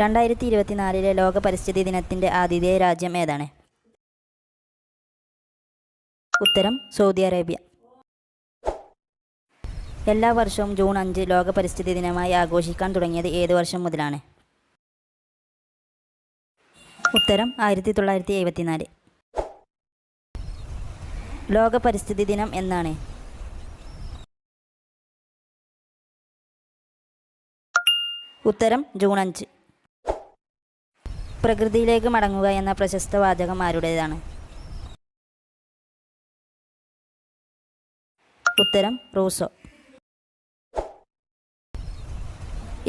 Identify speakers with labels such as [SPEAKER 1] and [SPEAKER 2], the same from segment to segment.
[SPEAKER 1] രണ്ടായിരത്തി ഇരുപത്തിനാലിലെ ലോക പരിസ്ഥിതി ദിനത്തിന്റെ ആതിഥേയ രാജ്യം ഏതാണ്? ഉത്തരം സൗദി അറേബ്യ. എല്ലാ വർഷവും ജൂൺ അഞ്ച് ലോക പരിസ്ഥിതി ദിനമായി ആഘോഷിക്കാൻ തുടങ്ങിയത് ഏത് വർഷം മുതലാണ്? ഉത്തരം ആയിരത്തി തൊള്ളായിരത്തി എഴുപത്തിനാല് ലോക പരിസ്ഥിതി ദിനം എന്നാണ്? ഉത്തരം ജൂൺ അഞ്ച്. പ്രകൃതിയിലേക്ക് മടങ്ങുക എന്ന പ്രശസ്ത വാചകം ആരുടേതാണ്? ഉത്തരം റൂസോ.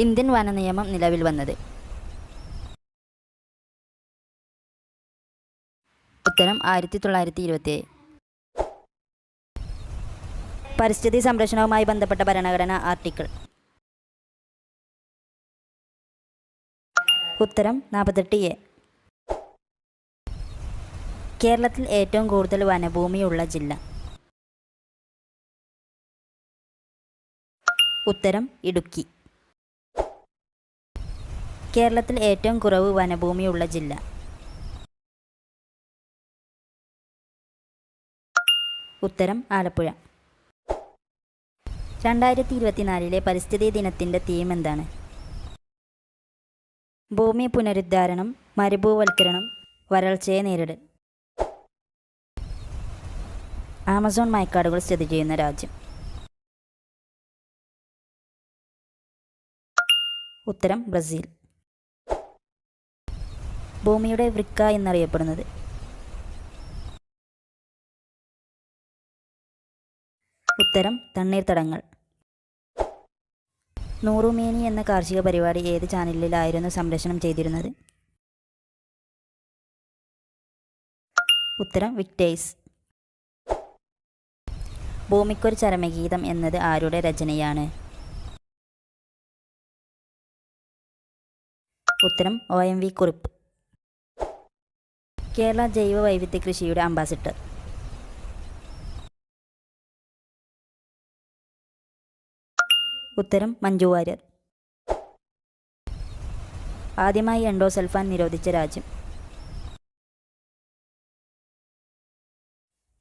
[SPEAKER 1] ഇന്ത്യൻ വന നിയമം നിലവിൽ വന്നത്. ഉത്തരം ആയിരത്തി തൊള്ളായിരത്തി ഇരുപത്തിയേഴ് പരിസ്ഥിതി സംരക്ഷണവുമായി ബന്ധപ്പെട്ട ഭരണഘടന ആർട്ടിക്കിൾ. ഉത്തരം നാൽപ്പത്തെട്ട് എ. കേരളത്തിൽ ഏറ്റവും കൂടുതൽ വനഭൂമിയുള്ള ജില്ല. ഉത്തരം ഇടുക്കി. കേരളത്തിൽ ഏറ്റവും കുറവ് വനഭൂമിയുള്ള ജില്ല. ഉത്തരം ആലപ്പുഴ. രണ്ടായിരത്തി ഇരുപത്തിനാലിലെ പരിസ്ഥിതി ദിനത്തിന്റെ തീം എന്താണ്? ഭൂമി പുനരുദ്ധാരണം മരുഭൂവൽക്കരണം വരൾച്ചയെ നേരിടൽ ആമസോൺ മയക്കാടുകൾ സ്ഥിതി ചെയ്യുന്ന രാജ്യം. ഉത്തരം ബ്രസീൽ. ഭൂമിയുടെ വൃക്ക എന്നറിയപ്പെടുന്നത്. ഉത്തരം തണ്ണീർത്തടങ്ങൾ. നൂറുമേനി എന്ന കാർഷിക പരിപാടി ഏത് ചാനലിലായിരുന്നു സംപ്രേഷണം ചെയ്തിരുന്നത്? ഉത്തരം വിക്ടേഴ്സ്. ഭൂമിക്കൊരു ചരമഗീതം എന്നത് ആരുടെ രചനയാണ്? ഉത്തരം ഒ എം വി കുറിപ്പ്. കേരള ജൈവ വൈവിധ്യ കൃഷിയുടെ അംബാസിഡർ. ഉത്തരം മഞ്ജു വാര്യർ. ആദ്യമായി എൻഡോസൽഫാൻ നിരോധിച്ച രാജ്യം.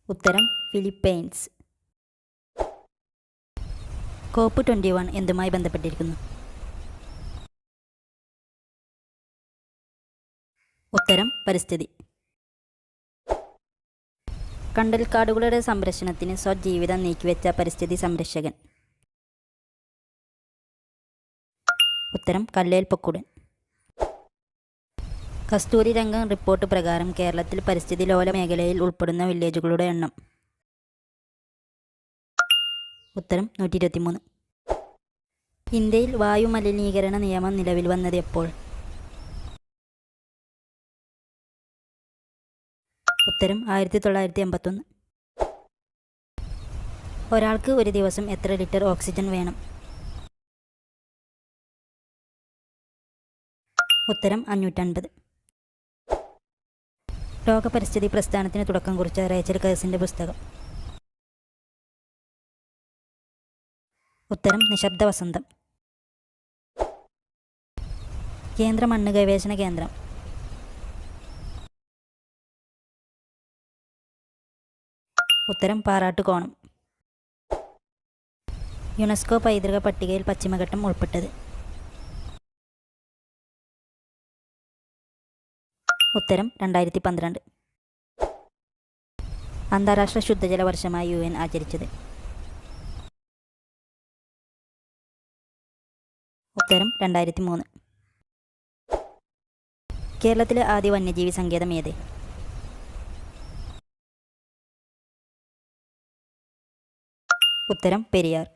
[SPEAKER 1] ഉത്തരം ഫിലിപ്പൈൻസ്. കോപ്പ് ട്വന്റി വൺ എന്തുമായി ബന്ധപ്പെട്ടിരിക്കുന്നു? ഉത്തരം പരിസ്ഥിതി. കണ്ടൽക്കാടുകളുടെ സംരക്ഷണത്തിന് സ്വജീവിതം നീക്കിവെച്ച പരിസ്ഥിതി സംരക്ഷകൻ. ഉത്തരം കല്ലേൽ പൊക്കുടൻ കസ്തൂരി രംഗം റിപ്പോർട്ട് പ്രകാരം കേരളത്തിൽ പരിസ്ഥിതി ലോല മേഖലയിൽ ഉൾപ്പെടുന്ന വില്ലേജുകളുടെ എണ്ണം. ഉത്തരം നൂറ്റി ഇരുപത്തിമൂന്ന് ഇന്ത്യയിൽ വായു മലിനീകരണ നിയമം നിലവിൽ വന്നത് എപ്പോൾ? ഉത്തരം ആയിരത്തി തൊള്ളായിരത്തി എൺപത്തൊന്ന് ഒരാൾക്ക് ഒരു ദിവസം എത്ര ലിറ്റർ ഓക്സിജൻ വേണം? ഉത്തരം അഞ്ഞൂറ്റൻപത്. ലോക പരിസ്ഥിതി പ്രസ്ഥാനത്തിന് തുടക്കം കുറിച്ച റേച്ചൽ കേസിന്റെ പുസ്തകം. ഉത്തരം നിശബ്ദ വസന്തം കേന്ദ്ര മണ്ണ് ഗവേഷണ കേന്ദ്രം. ഉത്തരം പാറാട്ടുകോണം. യുനെസ്കോ പൈതൃക പട്ടികയിൽ പശ്ചിമഘട്ടം ഉൾപ്പെട്ടത്. ഉത്തരം രണ്ടായിരത്തി പന്ത്രണ്ട് അന്താരാഷ്ട്ര ശുദ്ധജല വർഷമായി യു എൻ ആചരിച്ചത്. ഉത്തരം രണ്ടായിരത്തി മൂന്ന് കേരളത്തിലെ ആദ്യ വന്യജീവി സങ്കേതം ഏത്? ഉത്തരം പെരിയാർ.